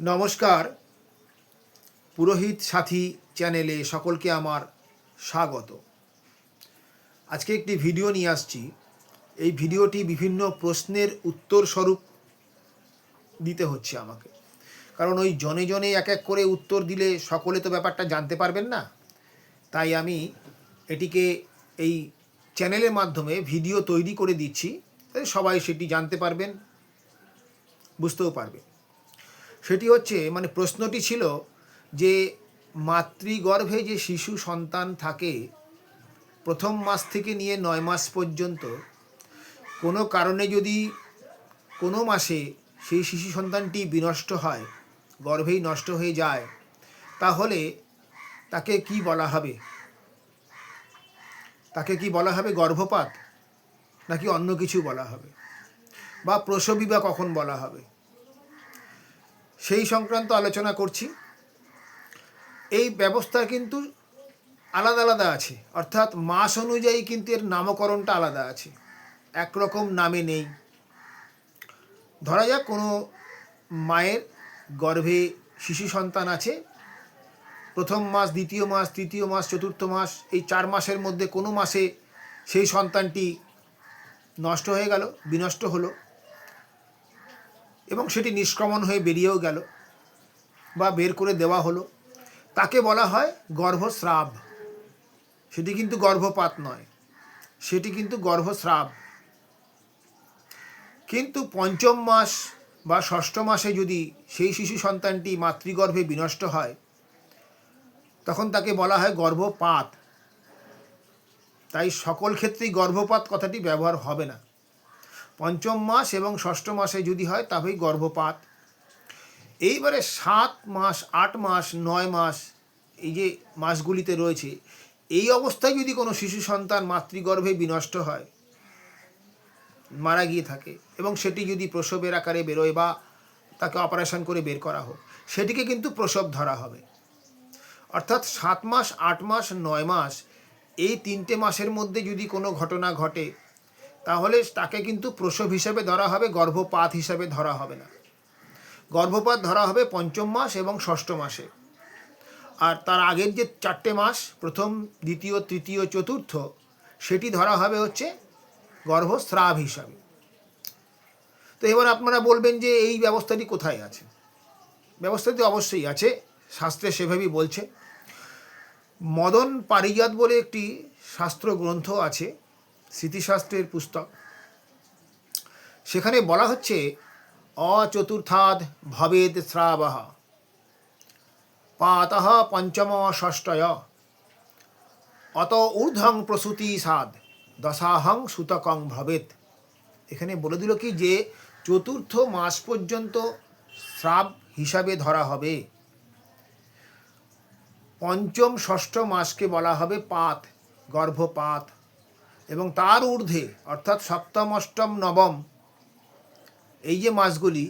নমস্কার, পুরোহিত সাথী চ্যানেলে সকলকে আমার স্বাগত। আজকে একটি ভিডিও নিয়ে আসছি। এই ভিডিওটি বিভিন্ন প্রশ্নের উত্তর স্বরূপ দিতে হচ্ছে আমাকে। কারণ ওই জনে জনে এক এক করে উত্তর দিলে সকলে তো ব্যাপারটা জানতে পারবেন না। তাই আমি এটিকে এই চ্যানেলের মাধ্যমে ভিডিও তৈরি করে দিচ্ছি। সবাই সেটি জানতে পারবেন, বুঝতেও পারবে সেটি হচ্ছে মানে প্রশ্নটি ছিল যে মাতৃগর্ভে যে শিশু সন্তান থাকে, প্রথম মাস থেকে নিয়ে নয় মাস পর্যন্ত, কোনো কারণে যদি কোনো মাসে সেই শিশু সন্তানটি বিনষ্ট হয়, গর্ভেই নষ্ট হয়ে যায়, তাহলে তাকে কি বলা হবে? তাকে কি বলা হবে গর্ভপাত? নাকি অন্য কিছু বলা হবে? বা প্রসবী বা কখন বলা হবে? সেই সংক্রান্ত আলোচনা করছি। এই ব্যবস্থা কিন্তু আলাদা আলাদা আছে। অর্থাৎ মাস অনুযায়ী কিন্তু এর নামকরণটা আলাদা আছে। একরকম নামে নেই। ধরা যাক কোনো মায়ের গর্ভে শিশু সন্তান আছে। প্রথম মাস, দ্বিতীয় মাস, তৃতীয় মাস, চতুর্থ মাস, এই চার মাসের মধ্যে কোনো মাসে সেই সন্তানটি নষ্ট হয়ে গেল, বিনষ্ট হলো। এবং সেটি নিষ্ক্রমণ হয়ে বেরিয়েও গেল বা বের করে দেওয়া হলো। তাকে বলা হয় গর্ভস্রাব। সেটি কিন্তু গর্ভপাত নয়। সেটি কিন্তু গর্ভস্রাব। কিন্তু পঞ্চম মাস বা ষষ্ঠ মাসে যদি সেই শিশু সন্তানটি মাতৃগর্ভে বিনষ্ট হয়, তখন তাকে বলা হয় গর্ভপাত। তাই সকল ক্ষেত্রেই গর্ভপাত কথাটি ব্যবহার হবে না। পঞ্চম মাস এবং ষষ্ঠ মাসে যদি হয় তবেই গর্ভপাত। এইবারে সাত মাস, আট মাস, নয় মাস এই যে মাসগুলিতে রয়েছে, এই অবস্থায় যদি কোনো শিশু সন্তান মাতৃগর্ভে বিনষ্ট হয়, মারা গিয়ে থাকে এবং সেটি যদি প্রসবের আকারে বেরোয় বা তাকে অপারেশন করে বের করা হোক, সেটিকে কিন্তু প্রসব ধরা হবে। অর্থাৎ সাত মাস, আট মাস, নয় মাস, এই তিনটে মাসের মধ্যে যদি কোনো ঘটনা ঘটে তাহলে তাকে কিন্তু প্রসব হিসাবে ধরা হবে, গর্ভপাত হিসাবে ধরা হবে না। গর্ভপাত ধরা হবে পঞ্চম মাস এবং ষষ্ঠ মাসে। আর তার আগের যে চারটে মাস, প্রথম, দ্বিতীয়, তৃতীয়, চতুর্থ, সেটি ধরা হবে হচ্ছে গর্ভস্রাব হিসাবে। তো এবার আপনারা বলবেন যে এই ব্যবস্থাটি কোথায় আছে? ব্যবস্থাটি অবশ্যই আছে, শাস্ত্রে সেভাবেই বলছে। মদন পারিজাত বলে একটি শাস্ত্র গ্রন্থ আছে স্মৃতিশাস্ত্রের পুস্তক। সেখানে বলা হচ্ছে, অচতুর্থাদ ভবেদ শ্রাবহ। পাতঃ পঞ্চম ষষ্ঠয়। অত ঊর্ধ্বং প্রসূতি সাদ, দশাহং সুতকং ভবেত এখানে বলে দিল কি যে, চতুর্থ মাস পর্যন্ত শ্রাব হিসাবে ধরা হবে। পঞ্চম ষষ্ঠ মাসকে বলা হবে পাত, গর্ভপাত। এবং তার ঊর্ধ্বে, অর্থাৎ সপ্তম, অষ্টম, নবম, এই যে মাসগুলি,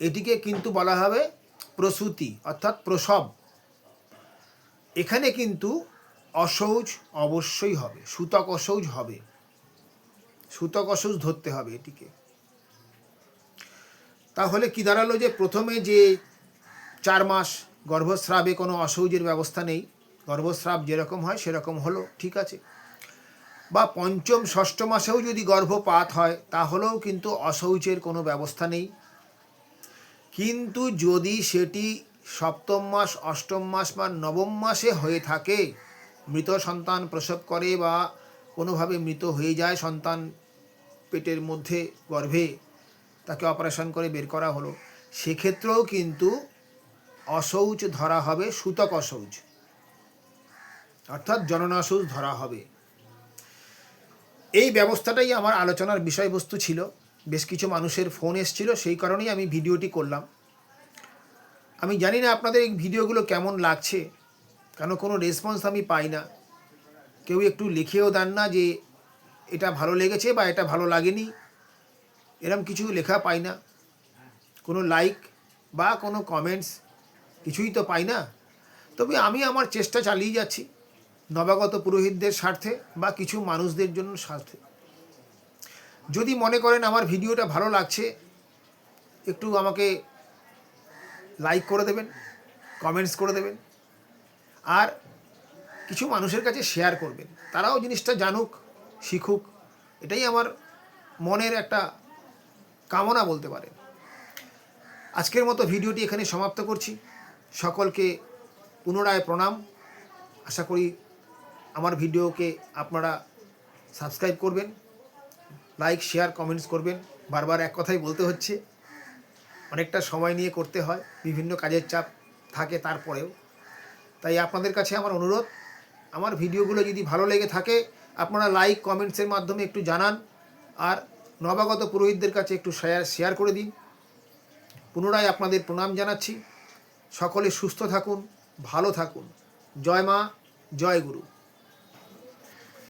এটিকে কিন্তু বলা হবে প্রসূতি, অর্থাৎ প্রসব। এখানে কিন্তু অসৌচ অবশ্যই হবে, সূতক অসৌচ হবে। সূতক অসৌচ ধরতে হবে এটিকে। তাহলে কি দাঁড়াল যে প্রথমে যে চার মাস গর্ভস্রাবে কোনো অসৌচের ব্যবস্থা নেই, গর্ভস্রাব যেরকম হয় সেরকম হলো, ঠিক আছে? বা পঞ্চম, ষষ্ঠ মাসেও যদি গর্ভপাত হয়, তাহলেও কিন্তু অশৌচের কোনো ব্যবস্থা নেই। কিন্তু যদি সেটি সপ্তম মাস, অষ্টম মাস বা নবম মাসে হয়ে থাকে, মৃত সন্তান প্রসব করে বা কোনোভাবে মৃত হয়ে যায় সন্তান পেটের মধ্যে, গর্ভে তাকে অপারেশন করে বের করা হলো, সেক্ষেত্রেও কিন্তু অশৌচ ধরা হবে, সূতক অশৌচ। অর্থাৎ জননাশৌচ ধরা হবে। এই ব্যবস্থাটাই আমার আলোচনার বিষয়বস্তু ছিল। বেশ কিছু মানুষের ফোন এসছিল, সেই কারণেই আমি ভিডিওটি করলাম। আমি জানি না আপনাদের এই ভিডিওগুলো কেমন লাগছে, কেন কোনো রেসপন্স আমি পাই না। কেউ একটু লিখেও দেন না যে এটা ভালো লেগেছে বা এটা ভালো লাগেনি। এরম কিছু লেখা পাই না। কোনো লাইক বা কোনো কমেন্টস কিছুই তো পাই না। তবে আমি আমার চেষ্টা চালিয়ে যাচ্ছি। নবাগত পুরোহিতদের স্বার্থে বা কিছু মানুষদের জন্য স্বার্থে। যদি মনে করেন আমার ভিডিওটা ভালো লাগছে, একটু আমাকে লাইক করে দেবেন কমেন্টস করে দেবেন, আর কিছু মানুষের কাছে শেয়ার করবেন। তারাও জিনিসটা জানুক, শিখুক, এটাই আমার মনের একটা কামনা বলতে পারেন। আজকের মতো ভিডিওটি এখানে সমাপ্ত করছি। সকলকে পুনরায় প্রণাম। আশা করি আমার ভিডিওকে আপনারা সাবস্ক্রাইব করবেন, লাইক, শেয়ার, কমেন্টস করবেন। বারবার এক কথাই বলতে হচ্ছে, অনেকটা সময় নিয়ে করতে হয়, বিভিন্ন কাজের চাপ থাকে তারপরেও। তাই আপনাদের কাছে আমার অনুরোধ, আমার ভিডিওগুলো যদি ভালো লেগে থাকে, আপনারা লাইক, কমেন্টসের মাধ্যমে একটু জানান, আর নবাগত পুরোহিতদের কাছে একটু শেয়ার শেয়ার করে দিন। পুনরায় আপনাদের প্রণাম জানাচ্ছি। সকলে সুস্থ থাকুন, ভালো থাকুন। জয় মা, জয় গুরু।